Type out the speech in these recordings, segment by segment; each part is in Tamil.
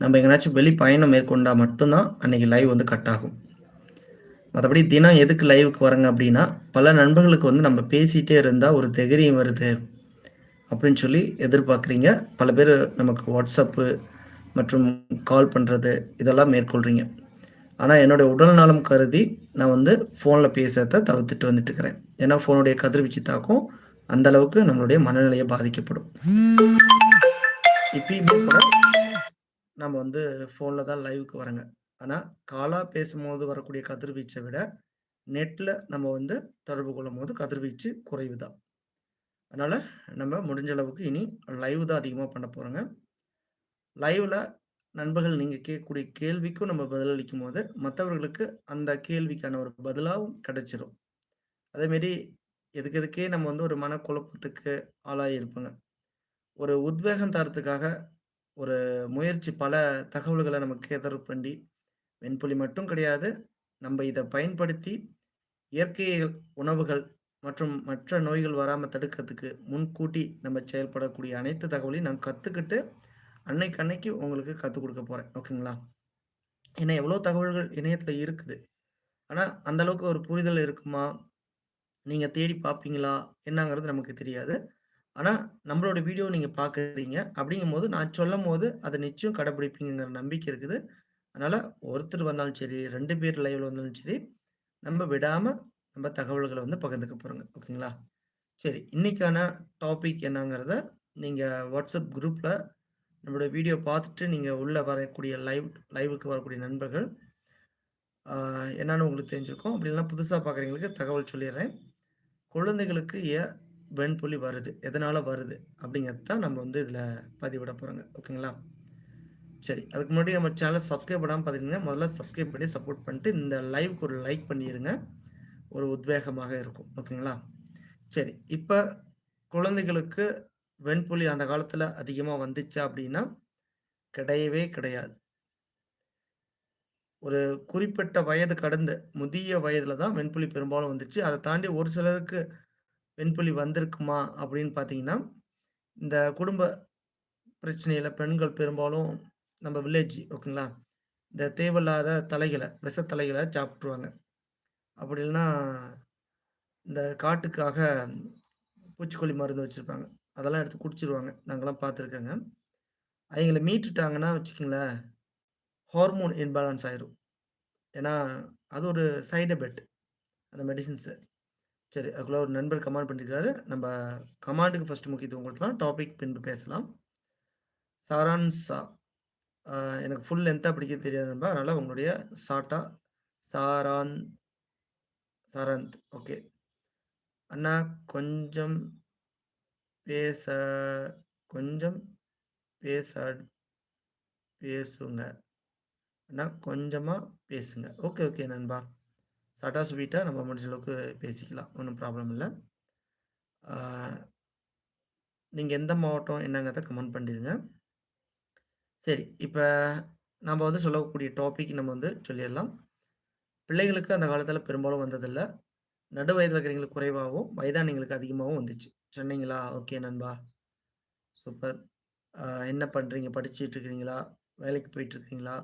நம்ம எங்கேனாச்சும் வெளி பயணம் மேற்கொண்டால் மட்டும்தான் அன்றைக்கி லைவ் வந்து கட் ஆகும். மற்றபடி தினம் எதுக்கு லைவுக்கு வரங்க அப்படின்னா பல நண்பர்களுக்கு வந்து நம்ம பேசிகிட்டே இருந்தால் ஒரு தைரியம் வருது அப்படின்னு சொல்லி எதிர்பார்க்குறீங்க. பல பேர் நமக்கு வாட்ஸ்அப்பு மற்றும் கால் பண்ணுறது இதெல்லாம் மேற்கொள்கிறீங்க ஆனால் என்னுடைய உடல் நலம் கருதி நான் வந்து ஃபோனில் பேசுறத தவிர்த்துட்டு வந்துட்டு இருக்கிறேன் ஏன்னா ஃபோனுடைய கதிர்வீச்சு தாக்கம் அந்த அளவுக்கு நம்மளுடைய மனநிலையை பாதிக்கப்படும். இப்பயுமே கூட நம்ம வந்து ஃபோனில் தான் லைவுக்கு வரங்க ஆனால் காலாக பேசும்போது வரக்கூடிய கதிர்வீச்சை விட நெட்டில் நம்ம வந்து தொடர்பு கொள்ளும் போது கதிர்வீச்சு குறைவு தான். அதனால் நம்ம முடிஞ்ச அளவுக்கு இனி லைவ் தான் அதிகமாக பண்ண போகிறோங்க லைவில் நண்பர்கள் நீங்கள் கேட்கக்கூடிய கேள்விக்கும் நம்ம பதிலளிக்கும் போது மற்றவர்களுக்கு அந்த கேள்விக்கான ஒரு பதிலாகவும் கிடைச்சிரும். அதேமாரி எதுக்கு எதுக்கே நம்ம வந்து ஒரு மனக்குழப்பத்துக்கு ஆளாகி இருப்போங்க ஒரு உத்வேகம் தரத்துக்காக ஒரு முயற்சி பல தகவல்களை நமக்கு கேதர் பண்ணி வெண்புலி மட்டும் கிடையாது நம்ம இதை பயன்படுத்தி இயற்கை உணவுகள் மற்றும் மற்ற நோய்கள் வராமல் தடுக்கிறதுக்கு முன்கூட்டி நம்ம செயல்படக்கூடிய அனைத்து தகவலையும் நான் கற்றுக்கிட்டு அன்னைக்கு அன்னைக்கு உங்களுக்கு கற்றுக் கொடுக்க போகிறேன் ஓகேங்களா? ஏன்னா எவ்வளோ தகவல்கள் இணையத்தில் இருக்குது. ஆனால் அந்த அளவுக்கு ஒரு புரிதல் இருக்குமா? நீங்கள் தேடி பார்ப்பீங்களா என்னங்கிறது நமக்கு தெரியாது. ஆனால் நம்மளோட வீடியோ நீங்கள் பார்க்குறீங்க அப்படிங்கும்போது நான் சொல்லும் போது அதை நிச்சயம் கடைப்பிடிப்பீங்கிற நம்பிக்கை இருக்குது. அதனால் ஒருத்தர் வந்தாலும் சரி ரெண்டு பேர் லைவ்ல வந்தாலும் சரி நம்ம விடாமல் நம்ம தகவல்களை வந்து பகிர்ந்துக்க போறோங்க. ஓகேங்களா? சரி இன்னைக்கான டாபிக் என்னங்கிறத நீங்கள் வாட்ஸ்அப் குரூப்பில் நம்மளோட வீடியோ பார்த்துட்டு நீங்கள் உள்ளே வரக்கூடிய லைவ் லைவுக்கு வரக்கூடிய நண்பர்கள் என்னன்னு உங்களுக்கு தெரிஞ்சிருக்கும். அப்படி இல்லைன்னா புதுசாக பார்க்குறவங்களுக்கு தகவல் சொல்லிடுறேன். குழந்தைகளுக்கு ஏன் வெண்புலி வருது. எதனால் வருது? அப்படிங்கிறது தான் நம்ம வந்து இதில் பதிவிட போகிறோங்க ஓகேங்களா? சரி. அதுக்கு முன்னாடி நம்ம சேனலை சப்ஸ்கிரைப் பண்ணாமல் பார்த்தீங்கன்னா முதல்ல சப்ஸ்கிரைப் பண்ணி சப்போர்ட் பண்ணிட்டு இந்த லைவுக்கு ஒரு லைக் பண்ணிடுங்க ஒரு உத்வேகமாக இருக்கும். ஓகேங்களா? சரி. இப்போ குழந்தைகளுக்கு வெண்புலி அந்த காலத்தில் அதிகமாக வந்துச்சா அப்படின்னா கிடையவே கிடையாது. ஒரு குறிப்பிட்ட வயது கடந்து முதிய வயதில் தான் வெண்புலி பெரும்பாலும் வந்துச்சு. அதை தாண்டி ஒரு சிலருக்கு வெண்புலி வந்திருக்குமா அப்படின்னு பார்த்தீங்கன்னா இந்த குடும்ப பிரச்சனையில் பெண்கள் பெரும்பாலும் நம்ம வில்லேஜ் ஓகேங்களா இந்த தேவையில்லாத தலைகளை விஷ தலைகளை சாப்பிட்ருவாங்க அப்படி இல்லைன்னா இந்த காட்டுக்காக பூச்சிக்கொல்லி மருந்து வச்சுருப்பாங்க. அதெல்லாம் எடுத்து குடிச்சிருவாங்க. நாங்கள்லாம் பார்த்துருக்கேங்க. அவங்கள மீட்டுட்டாங்கன்னா வச்சுக்கிங்களேன் ஹார்மோன் இன்பேலன்ஸ் ஆயிரும். ஏன்னா அது ஒரு சைடு எஃபெக்ட் அந்த மெடிசின்ஸு சரி அதுக்குள்ள ஒரு நண்பர் கமாண்ட் பண்ணியிருக்காரு நம்ம கமாண்டுக்கு ஃபஸ்ட்டு முக்கியத்துவம் கொடுக்கலாம் டாபிக் பின்பு பேசலாம். சாரான்சா எனக்கு ஃபுல் லென்த்தாக பிடிக்க தெரியாது நண்பா. அதனால் உங்களுடைய சாட்டா சாரான் சாரந்த். ஓகே அண்ணா கொஞ்சம் பேச கொஞ்சம் பேச பேசுங்க. அண்ணா கொஞ்சமாக பேசுங்க. ஓகே ஓகே நண்பா. சாட்டா ஸ்வீட்டாக நம்ம முடிஞ்ச அளவுக்கு பேசிக்கலாம். ஒன்றும் ப்ராப்ளம் இல்லை. நீங்கள் எந்த மாவட்டம் என்னங்கிறத கமெண்ட் பண்ணிடுங்க. சரி இப்போ நம்ம வந்து சொல்லக்கூடிய டாபிக் நம்ம வந்து சொல்லிடலாம். பிள்ளைகளுக்கு அந்த காலத்தில் பெரும்பாலும் வந்ததில்லை. நடு வயதில் இருக்கிறவங்களுக்கு குறைவாகவும் வயதானிங்களுக்கு அதிகமாகவும் வந்துச்சு. சொன்னீங்களா? ஓகே நண்பா. சூப்பர். என்ன பண்ணுறீங்க படிச்சுட்டு இருக்கிறீங்களா? வேலைக்கு போயிட்டுருக்கீங்களா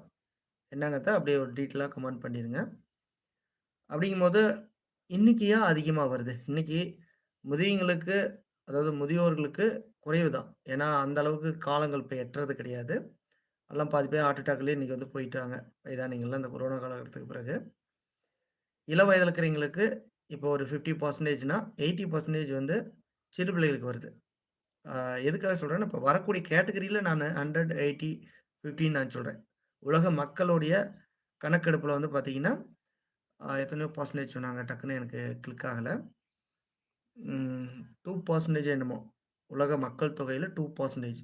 என்னங்கிறத அப்படியே ஒரு டீட்டெயிலாக கமெண்ட் பண்ணிடுங்க. அப்படிங்கும்போது இன்னைக்கியா அதிகமாக வருது. இன்னைக்கு முதியவங்களுக்கு அதாவது முதியோர்களுக்கு குறைவு தான். ஏன்னா அந்த அளவுக்கு காலங்கள் இப்போ எட்டுறது கிடையாது. எல்லாம் பாதி பேர் ஹார்ட் அட்டாக்லேயே இன்றைக்கி வந்து போயிட்டாங்க. வயதானிங்கள்லாம் இந்த கொரோனா காலகட்டத்துக்கு பிறகு. இள வயதில் இருக்கிறவங்களுக்கு இப்போ ஒரு ஃபிஃப்டி பர்சன்டேஜ்னா எயிட்டி பர்சன்டேஜ் வந்து சிறு பிள்ளைகளுக்கு வருது. எதுக்காக சொல்கிறேன்னா இப்போ வரக்கூடிய கேட்டகரியில் நான் ஹண்ட்ரட் எயிட்டி ஃபிஃப்டின்னு நான் சொல்கிறேன் உலக மக்களுடைய கணக்கெடுப்பில் வந்து பார்த்தீங்கன்னா எத்தனையோ பர்சன்டேஜ் சொன்னாங்க. டக்குன்னு எனக்கு கிளிக் ஆகலை. டூ பர்சன்டேஜ் என்னமோ. உலக மக்கள் தொகையில் டூ பர்சன்டேஜ்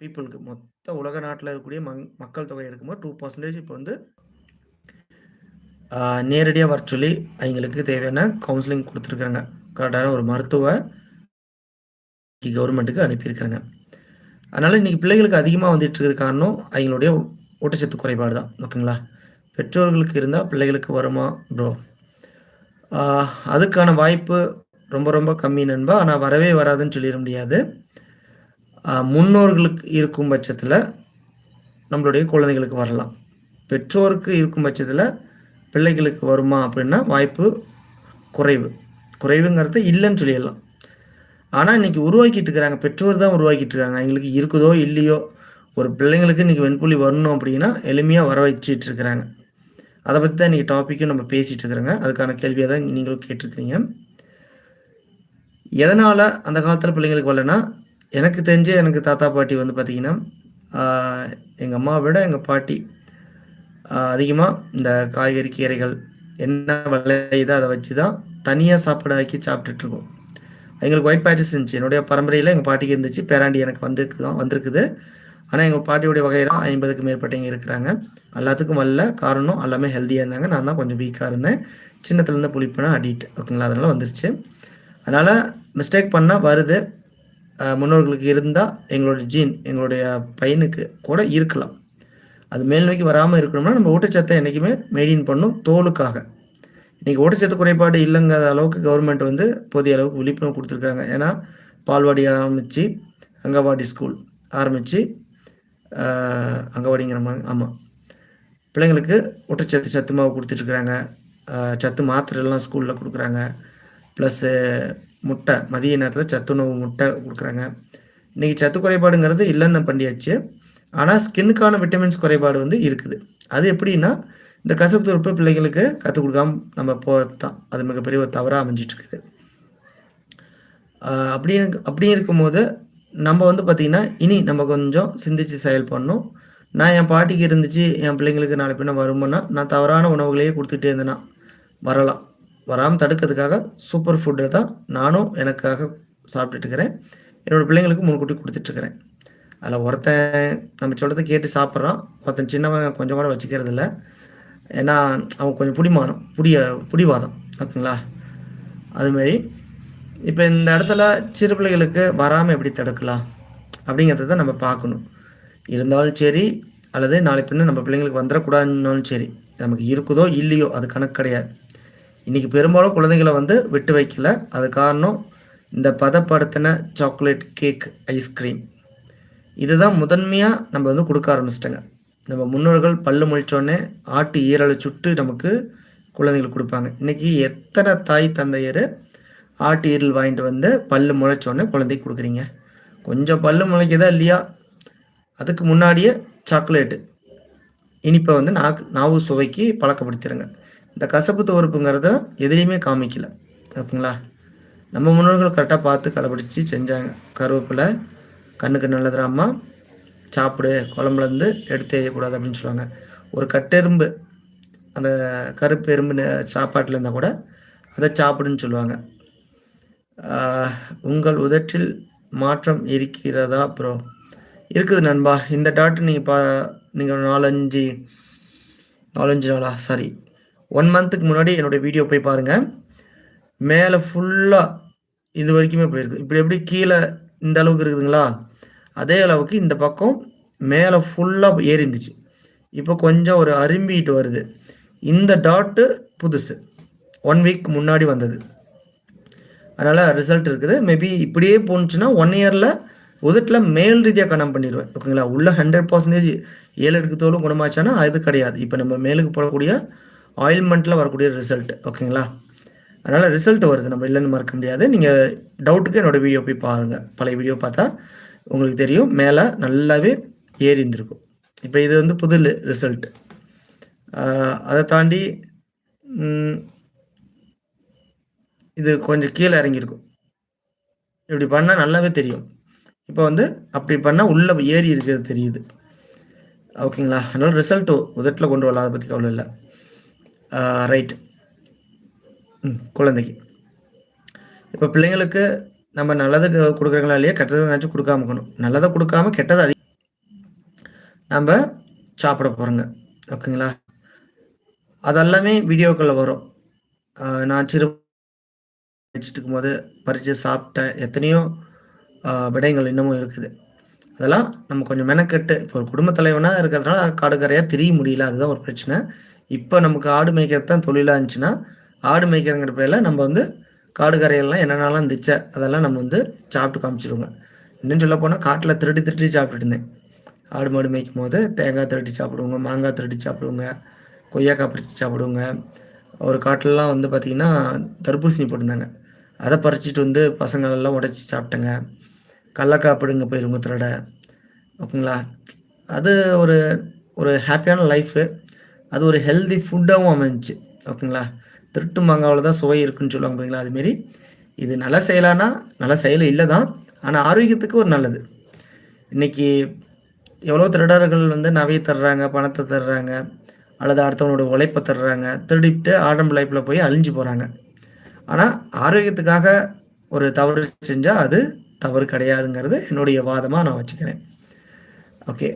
பீப்புளுக்கு மொத்த உலக நாட்டில் இருக்கக்கூடிய மங் மக்கள் தொகை எடுக்கும்போது டூ பர்சன்டேஜ் இப்போ வந்து நேரடியாக வர சொல்லி அவங்களுக்கு தேவையான கவுன்சிலிங் கொடுத்துருக்குறாங்க. கரெக்டான ஒரு மருத்துவ கவர்மெண்ட்டுக்கு அனுப்பியிருக்காங்க அதனால் இன்றைக்கி பிள்ளைகளுக்கு அதிகமாக வந்துட்டு இருக்கிறது காரணம் அவங்களுடைய ஊட்டச்சத்து குறைபாடு தான் ஓகேங்களா? பெற்றோர்களுக்கு இருந்தால் பிள்ளைகளுக்கு வருமா ப்ரோ அதுக்கான வாய்ப்பு ரொம்ப ரொம்ப கம்மி நண்பா. ஆனால் வரவே வராதுன்னு சொல்லிட முடியாது. முன்னோர்களுக்கு இருக்கும் பட்சத்தில் நம்மளுடைய குழந்தைகளுக்கு வரலாம். பெற்றோருக்கு இருக்கும் பட்சத்தில் பிள்ளைகளுக்கு வருமா அப்படின்னா வாய்ப்பு குறைவு. குறைவுங்கிறது இல்லைன்னு சொல்லிடலாம். ஆனால் இன்றைக்கி உருவாக்கிட்டு இருக்கிறாங்க. பெற்றோர் தான் உருவாக்கிட்டு இருக்காங்க. எங்களுக்கு இருக்குதோ இல்லையோ ஒரு பிள்ளைங்களுக்கு இன்றைக்கி வெண்புலி வரணும் அப்படின்னா எளிமையாக வர வச்சுட்டு இருக்கிறாங்க. அதை பற்றி தான் இன்றைக்கி டாப்பிக்கும் நம்ம பேசிகிட்டு இருக்கிறோங்க. அதுக்கான கேள்வியை தான் நீங்களும் கேட்டிருக்கிறீங்க. எதனால் அந்த காலத்தில் பிள்ளைங்களுக்கு வரலன்னா எனக்கு தெரிஞ்ச எனக்கு தாத்தா பாட்டி வந்து பார்த்திங்கன்னா எங்கள் அம்மாவை விட எங்கள் பாட்டி அதிகமாக இந்த காய்கறி கீரைகள் என்ன விளையுதோ அதை வச்சு தான் தனியாக சாப்பாடு ஆக்கி சாப்பிட்டுட்ருக்கோம் எங்களுக்கு ஒயிட் பேச்சஸ் இருந்துச்சு. என்னுடைய பரம்பரையில் எங்கள் பாட்டிக்கு இருந்துச்சு. பேராண்டி எனக்கு வந்துருக்கு தான் வந்திருக்குது. ஆனால் எங்கள் பாட்டியுடைய வகையில் ஐம்பதுக்கு மேற்பட்டவங்க இருக்கிறாங்க. எல்லாத்துக்கும் வரல காரணம் எல்லாமே ஹெல்த்தியாக இருந்தாங்க. நான் தான் கொஞ்சம் வீக்காக இருந்தேன். சின்னத்துலேருந்து புளிப்புனா அடிட்டு ஓகேங்களா? அதனால் வந்துருச்சு. அதனால் மிஸ்டேக் பண்ணால் வருது. முன்னோர்களுக்கு இருந்தால் எங்களுடைய ஜீன் எங்களுடைய பையனுக்கு கூட இருக்கலாம். அது மேல் நோக்கி வராமல் இருக்கணும்னா நம்ம ஊட்டச்சத்தை என்றைக்குமே மெயின்டைன் பண்ணும் தோலுக்காக. இன்றைக்கி ஊட்டச்சத்து குறைபாடு இல்லைங்கிற அளவுக்கு கவர்மெண்ட் வந்து போதிய அளவுக்கு விழிப்புணர்வு கொடுத்துருக்காங்க ஏன்னா பால்வாடி ஆரம்பித்து அங்கன்வாடி ஸ்கூல் ஆரம்பித்து அங்கவாடிங்கிற மாதிரி ஆமாம் பிள்ளைங்களுக்கு ஊட்டச்சத்து சத்து மாவு கொடுத்துட்ருக்குறாங்க. சத்து மாத்திரைலாம் ஸ்கூலில் கொடுக்குறாங்க. ப்ளஸ்ஸு முட்டை மதிய நேரத்தில் சத்துணவு முட்டை கொடுக்குறாங்க. இன்றைக்கி சத்து குறைபாடுங்கிறது இல்லைன்னு பண்ணியாச்சு. ஆனால் ஸ்கின்னுக்கான விட்டமின்ஸ் குறைபாடு வந்து இருக்குது. அது எப்படின்னா இந்த கசப்பு துருப்பு பிள்ளைங்களுக்கு கற்றுக் கொடுக்காம நம்ம போகிறது தான் அது மிகப்பெரிய ஒரு தவறாக அமைஞ்சிட்ருக்குது. அப்படி அப்படி இருக்கும்போது நம்ம வந்து பார்த்திங்கன்னா இனி நம்ம கொஞ்சம் சிந்திச்சு செயல்படணும் நான் என் பாட்டிக்கு இருந்துச்சு என் பிள்ளைங்களுக்கு நாளை பின்ன வருமுன்னா நான் தவறான உணவுகளையே கொடுத்துட்டே இருந்தேன்னா வரலாம். வராமல் தடுக்கிறதுக்காக சூப்பர் ஃபுட்டை தான் நானும் எனக்காக சாப்பிட்டுட்டுருக்கிறேன். என்னோடய பிள்ளைங்களுக்கு முன்கூட்டி கொடுத்துட்ருக்குறேன் அதில் ஒருத்தன் நம்ம சொல்கிறத கேட்டு சாப்பிட்றான். ஒருத்தன் சின்னவன் கொஞ்சம் கூட வச்சுக்கிறது இல்லை ஏன்னா அவன் கொஞ்சம் பிடிமானம் புடிய பிடிவாதம் ஓகேங்களா? அதுமாரி இப்போ இந்த இடத்துல சிறு பிள்ளைகளுக்கு வராமல் எப்படி தடுக்கலாம்? அப்படிங்கிறத தான் நம்ம பார்க்கணும். இருந்தாலும் சரி அல்லது நாளை பின்ன நம்ம பிள்ளைங்களுக்கு வந்துடக்கூடாதுன்னாலும் சரி நமக்கு இருக்குதோ இல்லையோ அது கணக்கு கிடையாது. இன்றைக்கி பெரும்பாலும் குழந்தைங்களை வந்து விட்டு வைக்கல. அது காரணம் இந்த பதப்படுத்தின சாக்லேட் கேக் ஐஸ்கிரீம் இதுதான் முதன்மையாக நம்ம வந்து கொடுக்க ஆரம்பிச்சிட்டோங்க. நம்ம முன்னோர்கள் பல்லு முழிச்சோடனே ஆட்டு ஈரலை சுட்டு நமக்கு குழந்தைங்களுக்கு கொடுப்பாங்க. இன்றைக்கி எத்தனை தாய் தந்தையர் ஆட்டு ஈரல் வாங்கிட்டு வந்து பல் முளைச்சோடனே குழந்தைக்கு கொடுக்குறீங்க. கொஞ்சம் பல்லு முளைக்குதா இல்லையா? அதுக்கு முன்னாடியே சாக்லேட்டு. இனிப்பை வந்து நாக்கு நாவு சுவைக்கு பழக்கப்படுத்திடுங்க இந்த கசப்பு துவர்ப்புங்கிறத எதுலேயுமே காமிக்கல. ஓகேங்களா? நம்ம முன்னோர்கள் கரெக்டாக பார்த்து கடைப்பிடிச்சி செஞ்சாங்க. கருவேப்பிலை கண்ணுக்கு நல்லதுராம்மா சாப்பிடு குழம்புலேருந்து எடுத்து எய்யக்கூடாது அப்படின்னு சொல்லுவாங்க. ஒரு கட்டெரும்பு அந்த கருப்பு எறும்பு சாப்பாட்டில் இருந்தால் கூட அதை சாப்பிடுன்னு சொல்லுவாங்க. உங்கள் உதட்டில் மாற்றம் இருக்கிறதா ப்ரோ இருக்குது நண்பா. இந்த டாட்டு நீங்கள் பா நீங்கள் நாலஞ்சு நாலஞ்சு நாளா? சாரி ஒன் மந்த்துக்கு முன்னாடி என்னுடைய வீடியோ போய் பாருங்கள் மேலே ஃபுல்லாக இது வரைக்குமே போயிருக்கு. இப்படி எப்படி கீழே இந்த அளவுக்கு இருக்குதுங்களா? அதே அளவுக்கு இந்த பக்கம் மேலே ஃபுல்லாக ஏறி இருந்துச்சு இப்போ கொஞ்சம் ஒரு அரும்பிட்டு வருது. இந்த டாட்டு புதுசு. ஒன் வீக் முன்னாடி வந்தது. அதனால் ரிசல்ட் இருக்குது. மேபி இப்படியே போணுச்சுன்னா ஒன் இயரில் உதட்டில் மேல் ரீதியாக கணம் பண்ணிடுவேன் ஓகேங்களா உள்ள ஹண்ட்ரட் பர்சன்டேஜ் ஏழு எடுக்கத்தோலும் குணமாச்சானா அது கிடையாது. இப்போ நம்ம மேலுக்கு போடக்கூடிய ஆயில்மெண்ட்டில் வரக்கூடிய ரிசல்ட் ஓகேங்களா அதனால் ரிசல்ட் வருது. நம்ம இல்லைன்னு மறக்க முடியாது. நீங்கள் டவுட்டுக்கு என்னோடய வீடியோ போய் பாருங்கள் பழைய வீடியோ பார்த்தா உங்களுக்கு தெரியும். மேலே நல்லாவே ஏறி இருந்திருக்கும் இப்போ இது வந்து புது ரிசல்ட் அதை தாண்டி இது கொஞ்சம் கீழே இறங்கியிருக்கும். இப்படி பண்ணால் நல்லாவே தெரியும். இப்போ வந்து அப்படி பண்ணால் உள்ளே ஏறி இருக்கிறது தெரியுது. ஓகேங்களா? அதனால் ரிசல்ட்டு உதட்டில் கொண்டு வரலாம் அதை பற்றி கவலை இல்லை. ரைட் ம் குழந்தைக்கு. இப்போ பிள்ளைங்களுக்கு நம்ம நல்லது கொடுக்குறங்களா இல்லையா? கெட்டதை நினச்சி கொடுக்காம இருக்கணும். நல்லதை கொடுக்காம கெட்டதை அதிகம் நம்ம சாப்பிட போகிறோங்க ஓகேங்களா? அதெல்லாமே வீடியோக்களில் வரும். நான் சிறு வச்சுட்டு இருக்கும்போது பறித்து சாப்பிட்ட எத்தனையோ விடயங்கள் இன்னமும் இருக்குது. அதெல்லாம் நம்ம கொஞ்சம் மெனக்கெட்டு இப்போ ஒரு குடும்ப தலைவனாக இருக்கிறதுனால காடுக்கரையாக திரிய முடியல அதுதான் ஒரு பிரச்சனை. இப்போ நமக்கு ஆடு மேய்க்கிறது தான் தொழிலாக இருந்துச்சுன்னா ஆடு மேய்க்கிறங்கிற பேரில் நம்ம வந்து காடு கரையெல்லாம் என்னென்னலாம் இருந்துச்சு அதெல்லாம் நம்ம வந்து சாப்பிட்டு காமிச்சிடுவோங்க இன்னும் சொல்ல போனால் காட்டில் திருடி திருடி சாப்பிட்டுட்டு இருந்தேன். ஆடு மாடு மேய்க்கும் போது தேங்காய் திருடி சாப்பிடுவோங்க மாங்காய் திருடி சாப்பிடுவோங்க கொய்யாக்காய் பறித்து சாப்பிடுவோங்க. ஒரு காட்டிலலாம் வந்து பார்த்திங்கன்னா தர்பூசணி போட்டிருந்தாங்க. அதை பறிச்சிட்டு வந்து பசங்களெல்லாம் உடச்சி சாப்பிட்டேங்க. கள்ளக்காப்பிடுங்க பிடுங்க போயிருங்க திருட. ஓகேங்களா? அது ஒரு ஒரு ஹாப்பியான லைஃபு. அது ஒரு ஹெல்தி ஃபுட்டாகவும் அமைஞ்சிச்சு. ஓகேங்களா? திருட்டு மாங்காவில் தான் சுவை இருக்குன்னு சொல்லுவாங்க பார்த்தீங்களா அதுமாரி இது நல்ல செயலானா நல்ல செயல் இல்லை தான். ஆனால் ஆரோக்கியத்துக்கு ஒரு நல்லது. இன்றைக்கி எவ்வளோ திருடர்கள் வந்து நகையை தர்றாங்க பணத்தை தர்றாங்க அல்லது அடுத்தவனோட உழைப்பை தர்றாங்க திருடிட்டு ஆடம்பு லைஃப்பில் போய் அழிஞ்சு போகிறாங்க ஆனால் ஆரோக்கியத்துக்காக ஒரு தவறு செஞ்சால் அது தவறு கிடையாதுங்கிறது என்னுடைய வாதமாக நான் வச்சுக்கிறேன். ஓகே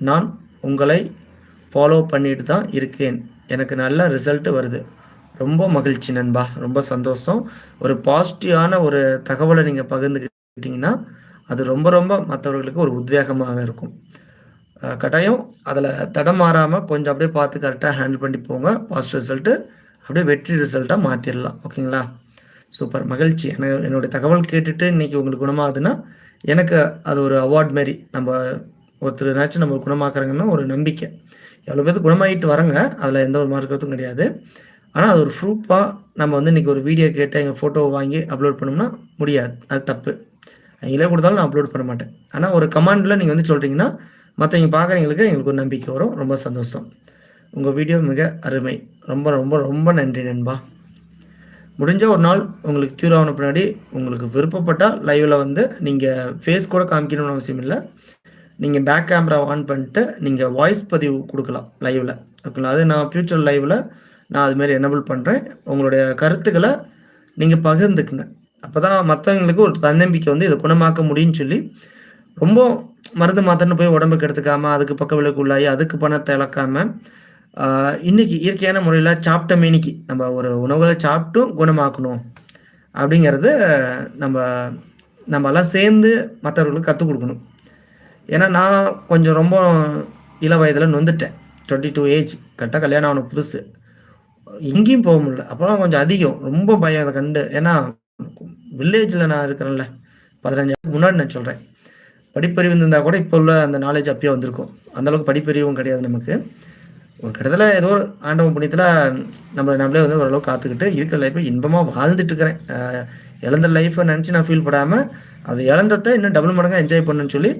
நான் உங்களை ஃபாலோ பண்ணிட்டு தான் இருக்கேன். எனக்கு நல்ல ரிசல்ட்டு வருது. ரொம்ப மகிழ்ச்சி நண்பா ரொம்ப சந்தோஷம். ஒரு பாசிட்டிவான ஒரு தகவலை நீங்கள் பகிர்ந்துக்கிட்டிங்கன்னா அது ரொம்ப ரொம்ப மற்றவர்களுக்கு ஒரு உத்வேகமாக இருக்கும். கட்டாயம் அதில் தடம் மாறாமல் கொஞ்சம் அப்படியே பார்த்து கரெக்டாக ஹேண்டில் பண்ணி போங்க. பாசிட்டிவ் ரிசல்ட்டு அப்படியே வெற்றி ரிசல்ட்டாக மாற்றிடலாம் ஓகேங்களா? சூப்பர். மகிழ்ச்சி. எனக்கு என்னுடைய தகவல் கேட்டுட்டு இன்றைக்கி உங்களுக்கு குணமாகுதுன்னா எனக்கு அது ஒரு அவார்ட் மாரி நம்ம ஒருத்தருனாச்சும் நம்ம குணமாக்குறாங்கன்னா ஒரு நம்பிக்கை. எவ்வளோ பேர் குணமாகிட்டு வரங்க அதில் எந்த ஒரு மார்க்கத்தும் கிடையாது. ஆனால் அது ஒரு ப்ரூஃபாக நம்ம வந்து இன்றைக்கி ஒரு வீடியோ கேட்டு எங்கள் ஃபோட்டோவை வாங்கி அப்லோட் பண்ணோம்னா முடியாது. அது தப்பு. அவங்களே கொடுத்தாலும் நான் அப்லோட் பண்ண மாட்டேன். ஆனால் ஒரு கமாண்டில் நீங்கள் வந்து சொல்கிறீங்கன்னா மற்றவங்க பார்க்குறவங்களுக்கு எங்களுக்கு ஒரு நம்பிக்கை வரும். ரொம்ப சந்தோஷம். உங்கள் வீடியோ மிக அருமை. ரொம்ப ரொம்ப ரொம்ப நன்றி நண்பா. முடிஞ்ச ஒரு நாள் உங்களுக்கு க்யூர் ஆன பின்னாடி உங்களுக்கு விருப்பப்பட்டால் லைவில் வந்து நீங்கள் ஃபேஸ் கூட காமிக்கணும்னு அவசியம் இல்லை. நீங்கள் பேக் கேமரா ஆன் பண்ணிட்டு நீங்கள் வாய்ஸ் பதிவு கொடுக்கலாம் லைவில் ஓகேங்களா? அது நான் ஃப்யூச்சர் லைவில் நான் அதுமாரி எனபிள் பண்ணுறேன் உங்களுடைய கருத்துக்களை நீங்கள் பகிர்ந்துக்குங்க. அப்போ தான் மற்றவங்களுக்கு ஒரு தன்னம்பிக்கை வந்து இதை குணமாக்க முடியும்னு சொல்லி ரொம்ப மருந்து மாத்திரன்னு போய் உடம்புக்கு எடுத்துக்காமல் அதுக்கு பக்க விலைக்கு உள்ளாகி அதுக்கு பணத்தை இழக்காமல் இன்னைக்கு இயற்கையான முறையில் சாப்பிட்ட மீனிக்கு நம்ம ஒரு உணவுகளை சாப்பிட்டும் குணமாக்கணும் அப்படிங்கிறது நம்ம நம்மலாம் சேர்ந்து மற்றவர்களுக்கு கற்றுக் கொடுக்கணும். ஏன்னா நான் கொஞ்சம் ரொம்ப இள வயதில் நொந்துட்டேன். டுவெண்ட்டி டூ ஏஜ் கரெக்டாக கல்யாணம் ஆன புதுசு. எங்கேயும் போக முடியல. அப்போலாம் கொஞ்சம் அதிகம். ரொம்ப பயம் அதை கண்டு. ஏன்னா வில்லேஜில் நான் இருக்கிறேன்ல. பதினஞ்சு முன்னாடி நான் சொல்கிறேன் படிப்பறிவு இருந்தால் கூட இப்போ உள்ள அந்த நாலேஜ் அப்பயே வந்திருக்கும். அந்தளவுக்கு படிப்பறிவும் கிடையாது நமக்கு. ஒரு கிட்டத்தில் ஏதோ ஒரு ஆண்டவன் புண்ணியத்தில் நம்மளை நம்மளே வந்து ஓரளவு காத்துக்கிட்டு இருக்கிற லைஃப்பை இன்பமாக வாழ்ந்துட்டு இருக்கிறேன் இழந்த லைஃப்பை நினச்சி நான் ஃபீல் படாமல் அது இழந்ததை இன்னும் டபுள் மடங்காக என்ஜாய் பண்ணுன்னு சொல்லி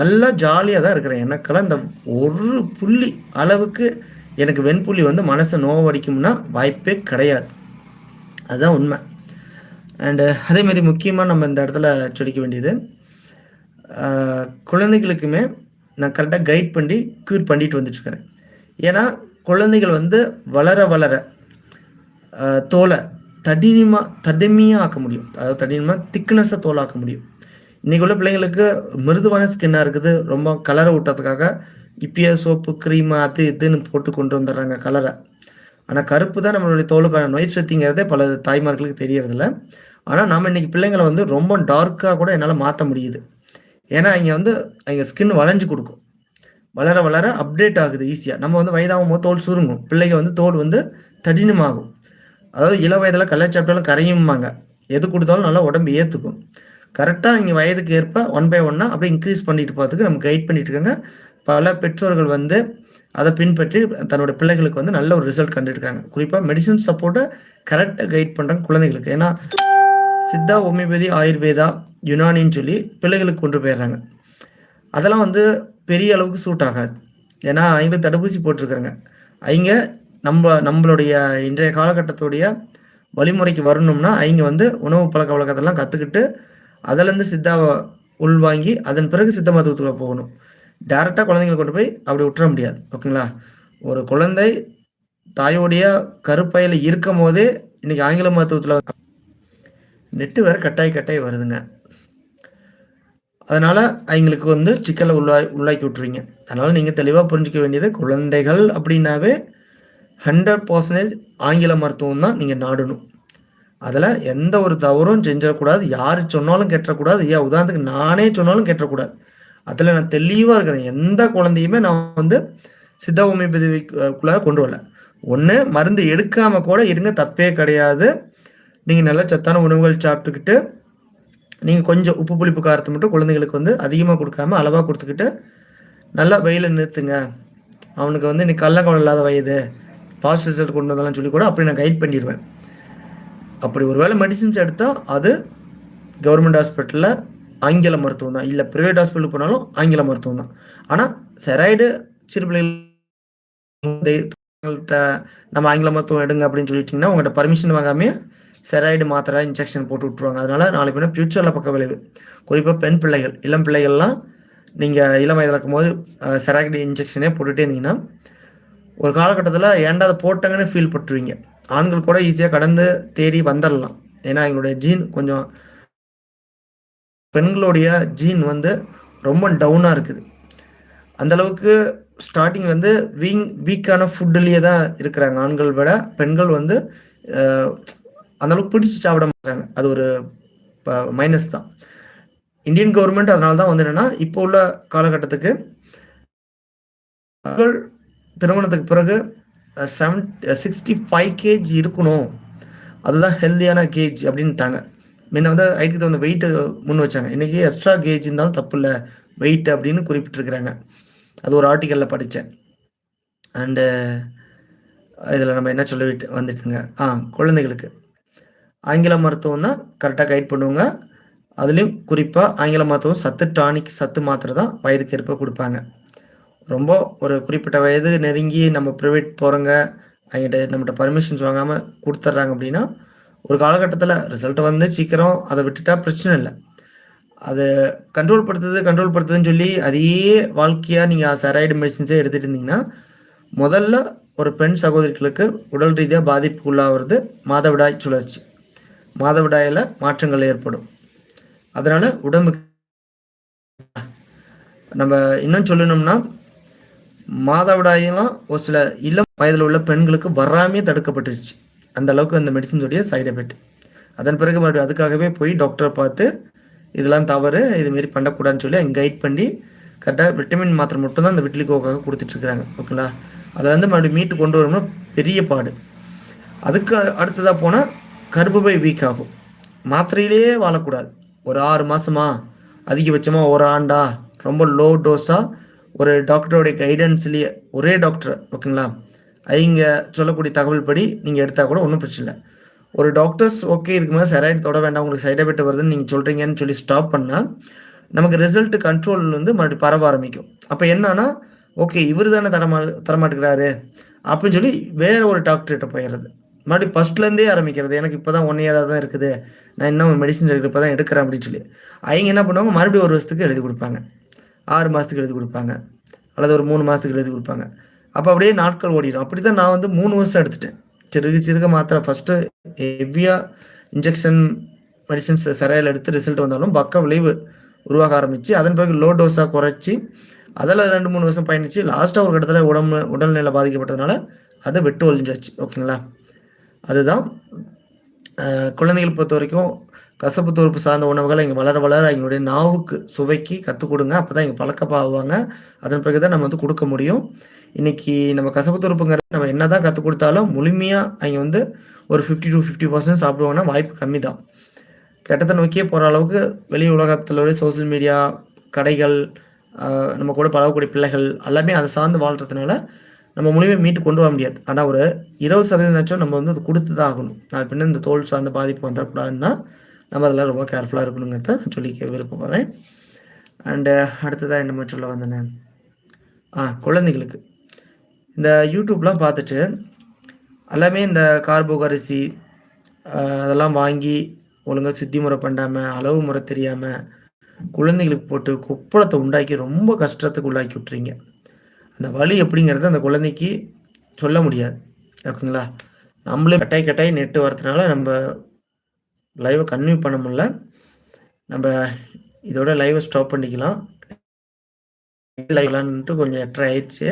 நல்லா ஜாலியாக தான் இருக்கிறேன். எனக்கெல்லாம் இந்த ஒரு புள்ளி அளவுக்கு எனக்கு வெண்புள்ளி வந்து மனசை நோவடிக்கும்னா வாய்ப்பே கிடையாது. அதுதான் உண்மை. அண்டு அதேமாரி முக்கியமாக நம்ம இந்த இடத்துல சொல்லிக்க வேண்டியது குழந்தைகளுக்குமே நான் கரெக்டாக கைட் பண்ணி க்யூர் பண்ணிட்டு வந்துட்டுருக்கிறேன். ஏன்னா குழந்தைகள் வந்து வளர வளர தோலை தடினிமா தடிமையாக ஆக்க முடியும். அதாவது தடினமாக திக்னஸை தோலாக்க முடியும். இன்றைக்கி உள்ள பிள்ளைங்களுக்கு மிருதுவான ஸ்கின்னாக இருக்குது. ரொம்ப கலரை ஊட்டுறதுக்காக இப்பயே சோப்பு க்ரீம் அது இதுன்னு போட்டு கொண்டு வந்துடுறாங்க கலரை ஆனால் கருப்பு தான் நம்மளுடைய தோலுக்கான நோய் சக்திங்கிறதே பல தாய்மார்களுக்கு தெரியறதில்ல. ஆனால் நம்ம இன்றைக்கி பிள்ளைங்களை வந்து ரொம்ப டார்க்காக கூட என்னால் மாற்ற முடியுது. ஏன்னா இங்கே வந்து இங்கே ஸ்கின் வளைஞ்சு கொடுக்கும். வளர வளர அப்டேட் ஆகுது ஈஸியாக நம்ம வந்து வயதாகும் போது தோல் சுருங்கும். பிள்ளைங்க வந்து தோல் வந்து தடினமாகும் அதாவது இள வயதில் கல்லை சாப்பிட்டாலும் கரையும்பாங்க. எது கொடுத்தாலும் நல்லா உடம்பு ஏற்றுக்கும் கரெக்டாக இங்கே வயதுக்கு ஏற்ப ஒன் பை ஒன்னாக அப்படியே இன்க்ரீஸ் பண்ணிட்டு போகிறதுக்கு நம்ம கைட் பண்ணிட்டு இருக்காங்க. பல பெற்றோர்கள் வந்து அதை பின்பற்றி தன்னோட பிள்ளைகளுக்கு வந்து நல்ல ஒரு ரிசல்ட் கண்டுருக்காங்க குறிப்பாக மெடிசன் சப்போர்ட்டை கரெக்டாக கைட் பண்ணுறாங்க குழந்தைகளுக்கு. ஏன்னா சித்தா ஹோமியோபதி ஆயுர்வேதா யுனானின்னு சொல்லி பிள்ளைகளுக்கு கொண்டு போயிடுறாங்க. அதெல்லாம் வந்து பெரிய அளவுக்கு சூட் ஆகாது. ஏன்னா அவங்க தடுப்பூசி போட்டிருக்கிறேங்க. அவங்க நம்ம நம்மளுடைய இன்றைய காலகட்டத்துடைய வழிமுறைக்கு வரணும்னா அவங்க வந்து உணவு பழக்க வழக்கத்தெல்லாம் கற்றுக்கிட்டு அதிலேருந்து சித்தாவை உள்வாங்கி அதன் பிறகு சித்த மருத்துவத்தில் போகணும். டேரெக்டாக குழந்தைங்களை கொண்டு போய் அப்படி விட்டுற முடியாது. ஓகேங்களா? ஒரு குழந்தை தாயோடைய கருப்பையில் இருக்கும் போதே இன்னைக்கு ஆங்கில மருத்துவத்தில் நெட்டு வேறு கட்டாய் கட்டாய் வருதுங்க. அதனால் அவங்களுக்கு வந்து சிக்கலை உள்ளா உள்ளாக்கி விட்ருவீங்க அதனால் நீங்கள் தெளிவாக புரிஞ்சிக்க வேண்டியது குழந்தைகள் அப்படின்னாவே ஹண்ட்ரட் பர்சன்டேஜ் ஆங்கில மருத்துவம் தான் நீங்கள் நாடணும். அதில் எந்த ஒரு தவறும் செஞ்சிடக்கூடாது. யார் சொன்னாலும் கெட்டக்கூடாது. ஏன் உதாரணத்துக்கு நானே சொன்னாலும் கெட்டக்கூடாது. அதில் நான் தெளிவாக இருக்கிறேன். எந்த குழந்தையுமே நான் வந்து சித்த ஹோமியோபதிக்குள்ளாக கொண்டு வரல. ஒன்று மருந்து எடுக்காமல் கூட இருங்க. தப்பே கிடையாது. நீங்கள் நல்ல சத்தான உணவுகள் சாப்பிட்டுக்கிட்டு நீங்கள் கொஞ்சம் உப்பு, புளிப்பு, காரத்தை மட்டும் குழந்தைங்களுக்கு வந்து அதிகமாக கொடுக்காம அளவாக கொடுத்துக்கிட்டு நல்லா வெயில நிறுத்துங்க. அவனுக்கு வந்து இன்னைக்கு கள்ளக்கவலை இல்லாத வயது. பாசிட்டிவ் ரிசல்ட் கொண்டு வந்தாலும் சொல்லி கூட அப்படி நான் கைட் பண்ணிடுவேன் அப்படி ஒரு வேளை மெடிசின்ஸ் எடுத்தால் அது கவர்மெண்ட் ஹாஸ்பிட்டலில் ஆங்கில மருத்துவம் தான். இல்லை ப்ரைவேட் ஹாஸ்பிட்டலுக்கு போனாலும் ஆங்கில மருத்துவம் தான். ஆனால் செராய்டு சிறு பிள்ளைகள் நம்ம ஆங்கில மருத்துவம் எடுங்க அப்படின்னு சொல்லிட்டிங்கன்னா உங்கள்கிட்ட பர்மிஷன் வாங்காமே ஸ்டெராய்டு மாத்திரை, இன்ஜெக்ஷன் போட்டு விட்ருவாங்க அதனால நாளை பின்ன ஃப்யூச்சரில் பக்க விளைவு. குறிப்பாக பெண் பிள்ளைகள், இளம் பிள்ளைகள்லாம் நீங்கள் இளம் வயதில் இருக்கும்போது அ ஸ்டெராய்டு இன்ஜெக்ஷனே போட்டுகிட்டே இருந்தீங்கன்னா, ஒரு காலகட்டத்தில் ஏண்டா அதை போட்டாங்கன்னு ஃபீல் பட்டுருவீங்க. ஆண்கள் கூட ஈஸியாக கடந்து தேடி வந்துடலாம் ஏன்னா எங்களுடைய ஜீன் கொஞ்சம் பெண்களுடைய ஜீன் வந்து ரொம்ப டவுனாக இருக்குது. அந்தளவுக்கு ஸ்டார்டிங் ஸ்டார்ட்டிங் வந்து வீங் வீக்கான ஃபுட்டுலேயே தான் இருக்கிறாங்க. ஆண்கள் விட பெண்கள் வந்து அந்த அளவுக்கு பிடிச்சு சாப்பிட மாட்டாங்க. அது ஒரு ப மைனஸ் தான். இந்தியன் கவர்மெண்ட் அதனால தான் வந்து என்னன்னா, இப்போ உள்ள காலகட்டத்துக்கு பெண்கள் திருமணத்துக்கு பிறகு செவன் சிக்ஸ்டி ஃபைவ் கேஜி இருக்கணும். அதுதான் ஹெல்த்தியான கேஜ் அப்படின்ட்டாங்க. முன்ன வந்து ஐடிக்கு தகுந்த வெயிட்டை முன் வச்சாங்க. இன்றைக்கி எக்ஸ்ட்ரா கேஜ் இருந்தாலும் தப்பில்ல. வெயிட் அப்படின்னு குறிப்பிட்டிருக்கிறாங்க. அது ஒரு ஆர்டிக்கலில் படித்தேன் அண்டு இதில் நம்ம என்ன சொல்ல விட்டு வந்துட்டுங்க. ஆ குழந்தைகளுக்கு. ஆங்கில மருத்துவனை கரெக்டாக கைட் பண்ணுவாங்க. அதுலேயும் குறிப்பாக ஆங்கில மருத்துவம் சத்து டானிக், சத்து மாத்திரை தான் வயதுக்கு ஏற்ப கொடுப்பாங்க ரொம்ப ஒரு குறிப்பிட்ட வயது நெருங்கி நம்ம ப்ரைவேட் போகிறவங்க அவங்ககிட்ட நம்மகிட்ட பர்மிஷன்ஸ் வாங்காமல் கொடுத்துட்றாங்க அப்படின்னா, ஒரு காலகட்டத்தில் ரிசல்ட் வந்து சீக்கிரம் அதை விட்டுட்டா பிரச்சனை இல்லை அது கண்ட்ரோல் படுத்துது, கண்ட்ரோல் படுத்துதுன்னு சொல்லி அதையே வாழ்க்கையாக நீங்கள் செராய்டு மெடிசின்ஸே எடுத்துகிட்டு இருந்தீங்கன்னா, முதல்ல ஒரு பெண் சகோதரிகளுக்கு உடல் ரீதியாக பாதிப்புக்குள்ளாகிறது மாதவிடாய் சுழற்சி. மாதவிடாயில் மாற்றங்கள் ஏற்படும். அதனால் உடம்புக்கு நம்ம இன்னும் சொல்லணும்னா, மாதவிடாயெல்லாம் ஒரு சில இளம் வயதில் உள்ள பெண்களுக்கு வராமே தடுக்கப்பட்டுருச்சு. அந்த அளவுக்கு அந்த மெடிசின்ஸ் சைடு எஃபெக்ட். அதன் பிறகு மறுபடியும் அதுக்காகவே போய் டாக்டரை பார்த்து, இதெல்லாம் தவறு. இதுமாரி பண்ணக்கூடாதுன்னு சொல்லி அங்கே கைட் பண்ணி, கரெக்டாக விட்டமின் மாத்திரை மட்டும்தான் அந்த விட்டிலிகோக்காக கொடுத்துட்ருக்குறாங்க ஓகேங்களா அதில் வந்து மறுபடியும் மீட்டு கொண்டு வரணும்னா பெரிய பாடு. அதுக்கு அடுத்ததாக போனால் கர்ப்பப்பை வீக் ஆகும். மாத்திரையிலேயே வாழக்கூடாது. ஒரு ஆறு மாதமா அதிகபட்சமாக ஒரு ஆண்டா, ரொம்ப லோ டோஸாக ஒரு டாக்டருடைய கைடன்ஸ்லேயே ஒரே டாக்டர் ஓகேங்களா? அவங்க சொல்லக்கூடிய தகவல் படி நீங்கள் எடுத்தால் கூட ஒன்றும் பிரச்சனை இல்லை ஒரு டாக்டர்ஸ் ஓகே இதுக்கு மேலே செராய்டு தொட வேண்டாம். உங்களுக்கு சைட் எஃபெக்ட் வருதுன்னு நீங்கள் சொல்கிறீங்கன்னு சொல்லி ஸ்டாப் பண்ணால் நமக்கு ரிசல்ட் கண்ட்ரோல் வந்து மறுபடியும் பரவ ஆரம்பிக்கும். அப்போ என்னன்னா, ஓகே இவர் தானே தரமா தரமாட்டேங்கிறாரு அப்படின்னு சொல்லி வேற ஒரு டாக்டர்கிட்ட போயிடுறது மறுபடியும் ஃபஸ்ட்லேருந்தே ஆரம்பிக்கிறது. எனக்கு இப்போ தான் ஒன் இயராக தான் இருக்குது. நான் இன்னும் மெடிசின்ஸ் இப்போ தான் எடுக்கிறேன் அப்படின்னு சொல்லி. அவங்க என்ன பண்ணுவாங்க, மறுபடியும் ஒரு வருஷத்துக்கு எழுதி கொடுப்பாங்க ஆறு மாதத்துக்கு எழுதி கொடுப்பாங்க அல்லது ஒரு மூணு மாதத்துக்கு எழுதி கொடுப்பாங்க அப்போ அப்படியே நாட்கள் ஓடிடும் அப்படி தான் நான் வந்து மூணு வருஷம் எடுத்துட்டேன். சிறுக சிறுக மாத்திரை ஃபஸ்ட்டு ஹெவியாக இன்ஜெக்ஷன் மெடிசன்ஸ் ஸ்டெராய்டு எடுத்து ரிசல்ட் வந்தாலும் பக்க விளைவு உருவாக ஆரம்பிச்சு, அதன் பிறகு லோ டோஸாக குறைச்சி அதில் ரெண்டு மூணு வருஷம் பயணிச்சு, லாஸ்ட்டாக ஒரு கட்டத்தில் உடம்பு உடல்நிலை பாதிக்கப்பட்டதுனால, அதை வெட்டு ஒழிஞ்சாச்சு. ஓகேங்களா? அதுதான் குழந்தைகள் பொறுத்த வரைக்கும் கசப்பு, துவர்ப்பு சார்ந்த உணவுகளை இங்கே வளர வளர எங்களுடைய நாவுக்கு சுவைக்கு கற்றுக் கொடுங்க அப்போ தான் இங்கே பழக்கமாவாங்க. அதன் பிறகு தான் நம்ம வந்து கொடுக்க முடியும். இன்னைக்கு நம்ம கசப்பு, துவர்ப்புங்கிறது நம்ம என்னதான் கற்றுக் கொடுத்தாலும் முழுமையாக அவங்க வந்து ஒரு 50 டூ 50% சாப்பிடுவாங்கன்னா வாய்ப்பு கம்மி தான். கெட்டத்தை நோக்கியே போகிற அளவுக்கு வெளி உலகத்தில சோசியல் மீடியா, கடைகள், நம்ம கூட பழகக்கூடிய பிள்ளைகள் எல்லாமே அதை சார்ந்து வாழ்றதுனால, நம்ம முழுமையா மீட்டு கொண்டு வர முடியாது. ஆனால் ஒரு 20% நம்ம வந்து அது கொடுத்து தான் ஆகணும். நான் பின்ன இந்த தோல் சார்ந்த பாதிப்பு வந்துடக்கூடாதுன்னா நம்ம அதெல்லாம் ரொம்ப கேர்ஃபுல்லாக இருக்கணுங்கிறத நான் சொல்லிக்க விருப்பப்படுறேன். அண்டு அடுத்ததாக என்னமோ சொல்ல வந்தேனே. ஆ குழந்தைகளுக்கு. இந்த யூடியூப்லாம் பார்த்துட்டு, எல்லாமே இந்த கார்போகரிசி அதெல்லாம் வாங்கி ஒழுங்காக சுத்தி முறை பண்ணாமல் அளவு முறை தெரியாமல் குழந்தைகளுக்கு போட்டு கொப்பளத்தை உண்டாக்கி ரொம்ப கஷ்டத்துக்கு உள்ளாக்கி விட்டுறீங்க. அந்த வலி எப்படிங்கிறது அந்த குழந்தைக்கு சொல்ல முடியாது. ஓகேங்களா? நம்மளே கட்டாய் கட்டாய் நெட்டு வரதுனால நம்ம லைவை கன்வியூ பண்ண முடில. நம்ம இதோட லைவை ஸ்டாப் பண்ணிக்கலாம். லைவ்லான்ட்டு கொஞ்சம் 8:30 ஆயிடுச்சு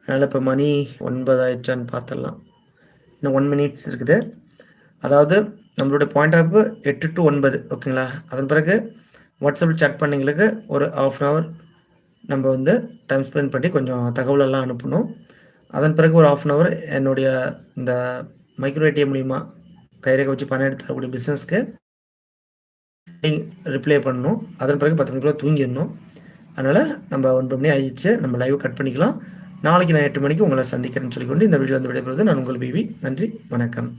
அதனால் இப்போ மணி ஒன்பது ஆயிடுச்சான்னு பார்த்துடலாம். இன்னும் ஒன் மினிட்ஸ் இருக்குது. அதாவது நம்மளுடைய பாயிண்ட் ஆஃப் எட்டு டூ ஒன்பது ஓகேங்களா? அதன் பிறகு வாட்ஸ்அப்பில் சேட் பண்ணிங்களுக்கு ஒரு 1/2 அன் ஹவர் நம்ம வந்து டைம் ஸ்பெண்ட் பண்ணி கொஞ்சம் தகவலெல்லாம் அனுப்பணும். அதன் பிறகு ஒரு 1/2 அன் ஹவர் என்னுடைய இந்த மைக்ரோ ஏடிஎம் மூலியமா கைரேகை வச்சு பணம் எடுத்து தரக்கூடிய பிஸ்னஸ்க்கு ரிப்ளை பண்ணணும். அதன் பிறகு பத்து மணிக்குள்ள தூங்கிடணும். அதனால் நம்ம ஒன்பது மணி ஆயிடுச்சு. நம்ம லைவ் கட் பண்ணிக்கலாம். நாளைக்கு நான் எட்டு மணிக்கு உங்களை சந்திக்கிறேன்னு சொல்லிக்கொண்டு இந்த வீடியோ வந்து விடைபெறுவது நான் உங்கள் பிவி நன்றி. வணக்கம்.